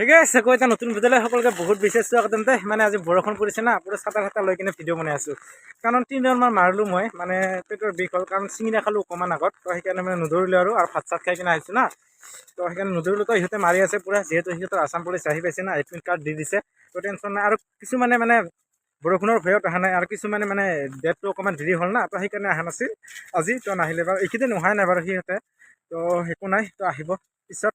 ঠিক আছে কৈ এতিয়া নতুন বিদ্যালয় সকলোকে বহুত বিশেষ আগতে মানে আজি বৰষুণ পৰিছে না, পুৰা চাটা চাটা লৈ কিনে ভিডিঅ' বনাই আছোঁ। কাৰণ তিনিদিনমান মাৰিলোঁ মই মানে পেটৰ বিষ হ'ল, কাৰণ চিঙি নাখালোঁ অকণমান আগত, তো সেইকাৰণে মানে নদৌৰিলোঁ আৰু আৰু ভাত চাত খাই কিনে আহিছোঁ না। তো সেইকাৰণে নদৌৰিলোঁ, তো সিহঁতে মাৰি আছে পুৰা, যিহেতু সিহঁতৰ আছাম পুলিচ আহি পাইছে না এডমিট কাৰ্ড দি দিছে। তো টেনশ্যন নাই, আৰু কিছুমানে মানে বৰষুণৰ ভয়ত অহা নাই, আৰু কিছুমানে মানে ডেটটো অকণমান দেৰি হ'ল না, তো সেইকাৰণে অহা নাছিল। আজি তো নাহিলে বাৰু, এইকেইদিন অহাই নাই বাৰু সিহঁতে। তো একো নাই, তো আহিব পিছত।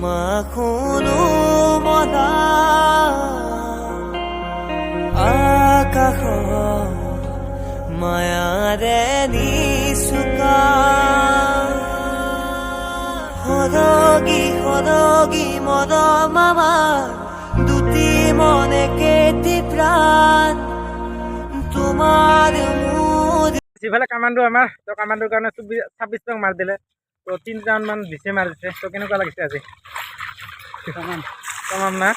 তোমাক শুনো মনা আকাশৰ মায়াৰে নিচুকা। সদগী সদগী, মদ মামা, দুটি মনে কেটি প্ৰাণ। তোমাৰ মোৰ সিফালে কামাণ্ডো আমাৰ, তো কামাণ্ডোৰ কাৰণে চৌব্বিছ ছাব্বিছ টকা মাৰি দিলে। তো তিনিটামান মান দিছে মাৰি দিছে। তো কেনেকুৱা লাগিছে আজি? তামাম। না?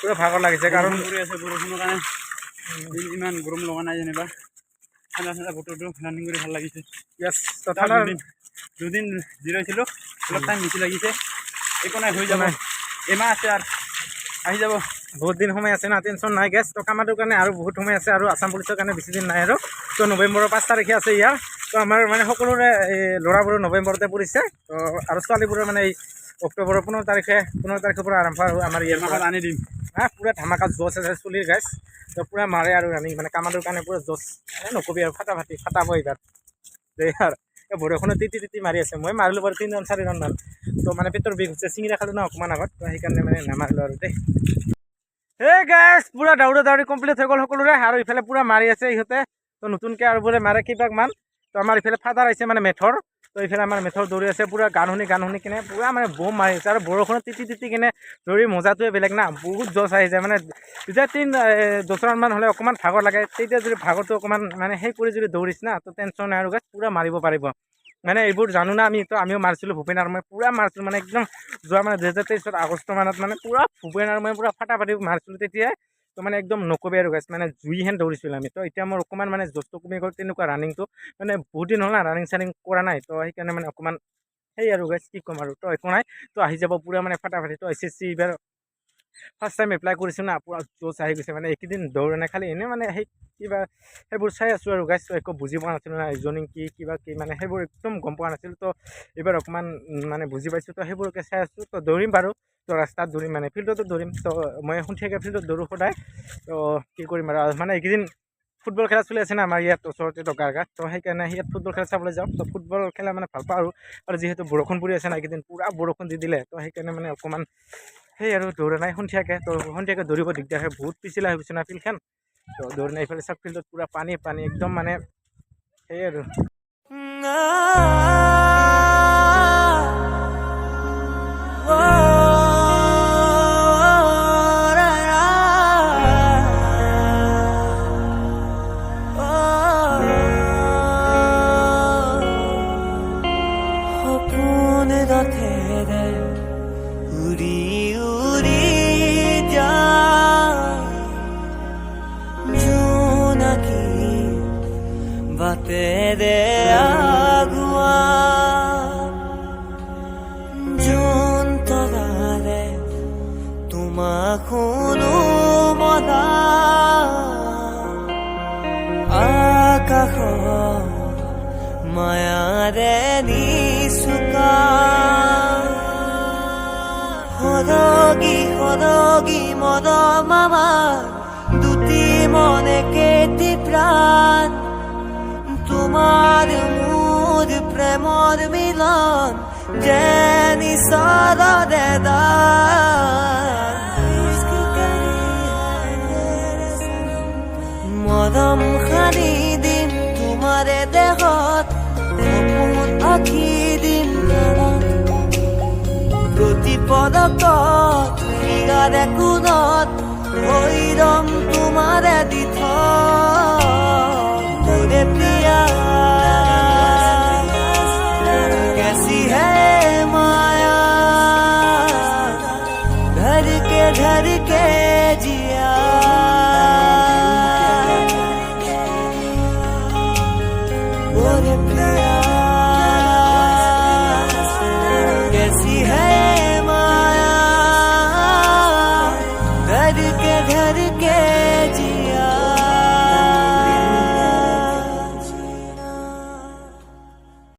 পুৰা ভাগৰ লাগিছে কাৰণ পৰি আছে বৰষুণৰ কাৰণে। ইমান গৰম লগা নাই যেনিবা। ঠাণ্ডা ঠাণ্ডা বতৰটো ৰানিং কৰি ভালো লাগিছে। য়েছ তো ঠাণ্ডা দুদিন জিৰাইছিলোঁ। অলপ টাইম বেছি লাগিছে। একো নাই হৈ যাব। এমাহ আছে আৰু। আহি যাব। বহুত দিন সময় আছে না টেনশ্যন নাই গেছ তো কামাণ্ডোৰ কাৰণে আৰু বহুত সময় আছে আৰু আছাম পুলিচৰ কাৰণে বেছি দিন নাই আৰু। তো নৱেম্বৰৰ পাঁচ তাৰিখে আছে ইয়াৰ। তো আমাৰ মানে সকলোৰে এই ল'ৰাবোৰৰ নৱেম্বৰতে পৰিছে তো আৰু ছোৱালীবোৰৰ মানে এই অক্টোবৰৰ পোন্ধৰ তাৰিখে পোন্ধৰ তাৰিখৰ পৰা আৰম্ভ আৰু আমাৰ ইয়াৰ এমাহত আনি দিম। হা পুৰা ধামাকা জছ আছে চুলিৰ গাইছ তো পুৰা মাৰে আৰু ৰানিং মানে কামাণ্ডোৰ কাৰণে পুৰা জছ নকবি আৰু ফাটা ফাটি ফাটাব এইবাৰ। দেই আৰু এই বৰষুণত তিতি তিতি মাৰি আছে। মই মাৰিলোঁ বাৰু তিনিজন চাৰিজনমান তো মানে পেটৰ বিষ হৈছে চিঙিৰা খালোঁ ন অকণমান আগত। তো সেইকাৰণে মানে নামাৰিলোঁ আৰু দেই। এই গাইছ পুৰা দাউৰা দাউৰি কমপ্লিট হৈ গ'ল সকলোৰে। আৰু ইফালে পুৰা মাৰি আছে ইহঁতে। তো নতুনকৈ আৰু বোলে মাৰে মান তো আমাৰ ইফালে ফাদাৰ আহিছে মানে মেথৰ। তো ইফালে আমাৰ মেথৰ দৌৰি আছে, পুৰা গান শুনি গান শুনি কিনে, পুৰা মানে বম মাৰি আছে আৰু বৰষুণত তিতি তিতি কিনে দৌৰি মজাটোৱে বেলেগ না, বহুত জছ আহি যায় মানে। যেতিয়া তিন দহজনমান হ'লে অকণমান ভাগৰ লাগে, তেতিয়া যদি ভাগৰটো অকণমান মানে সেই কৰি যদি দৌৰিছ না, তো টেনশ্যন নাই আৰু গাছ পুৰা মাৰিব পাৰিব। মানে এইবোৰ জানো না আমি, তো আমিও মাৰিছিলোঁ ভূপেন আৰু মই পুৰা মাৰিছিলোঁ মানে একদম যোৱা মানে দুহেজাৰ তেইছত আগষ্ট মানত মানে পুৰা ভূপেন আৰু মই পুৰা ফাটা ফাটি মাৰিছিলোঁ তেতিয়াই। তো মানে একদম নকবি আৰু গাছ মানে জুইহেন দৌৰিছিলোঁ আমি। তো এতিয়া মোৰ অকণমান মানে জষ্টটো কমি গ'ল তেনেকুৱা ৰানিংটো মানে বহুত দিন হ'ল না ৰানিং চানিং কৰা নাই তো সেইকাৰণে মানে অকণমান সেই আৰু গাছ কি ক'ম আৰু। তো একো নাই তো আহি যাব পুৰা মানে ফাটা ফাটি তো এছ এছ চি এইবাৰ ফাৰ্ষ্ট টাইম এপ্লাই কৰিছোঁ না পুৰা জোচ আহি গৈছে মানে এইকেইদিন দৌৰা নাই খালি এনেই মানে সেই কিবা সেইবোৰ চাই আছোঁ আৰু গাইছ একো বুজি পোৱা নাছিলোঁ না ৰিজনিং কি কিবা কি মানে সেইবোৰ একদম গম পোৱা নাছিলোঁ তো এইবাৰ অকণমান মানে বুজি পাইছোঁ তো সেইবোৰকে চাই আছোঁ তো দৌৰিম বাৰু তো ৰাস্তাত দৌৰিম মানে ফিল্ডতো দৌৰিম তো মই সন্ধিয়াকৈ ফিল্ডত দৌৰোঁ সদায় তো কি কৰিম আৰু মানে এইকেইদিন ফুটবল খেলা চলি আছে না আমাৰ ইয়াত ওচৰতে টকাৰগাত তো সেইকাৰণে ইয়াত ফুটবল খেলা চাবলৈ যাওঁ তো ফুটবল খেলা মানে ভাল পাওঁ আৰু আৰু যিহেতু বৰষুণ পৰি আছে না এইকেইদিন পূৰা বৰষুণ দি দিলে তো সেইকাৰণে মানে অকণমান সেই আৰু দৌৰা নাই সন্ধিয়াকৈ, তো সন্ধিয়াকৈ দৌৰিব দিগদাৰ হয়। বহুত পিছিলা হৈ গৈছে না ফিল্ডখন। তো দৌৰি নাই এইফালে, চাব ফিল্ডত পূৰা পানী পানী, একদম মানে সেই আৰু। বাটেৰে আগুৱা জোন তৰাৰে তোমাক শুনো মনা আকাশৰ মায়াৰে নিচুকা সদগী সদগী মদ মামা। দুটি মনে কেটি মোৰ প্ৰেমৰ মিলন যে নিচাদ মদম খানি দিম তোমাৰে দেহত সপোন আঁকি দিম প্ৰতি পদকত ইয়াৰে কোণত ভৈৰম তোমাৰে দিথ। মোৰে প্ৰিয়া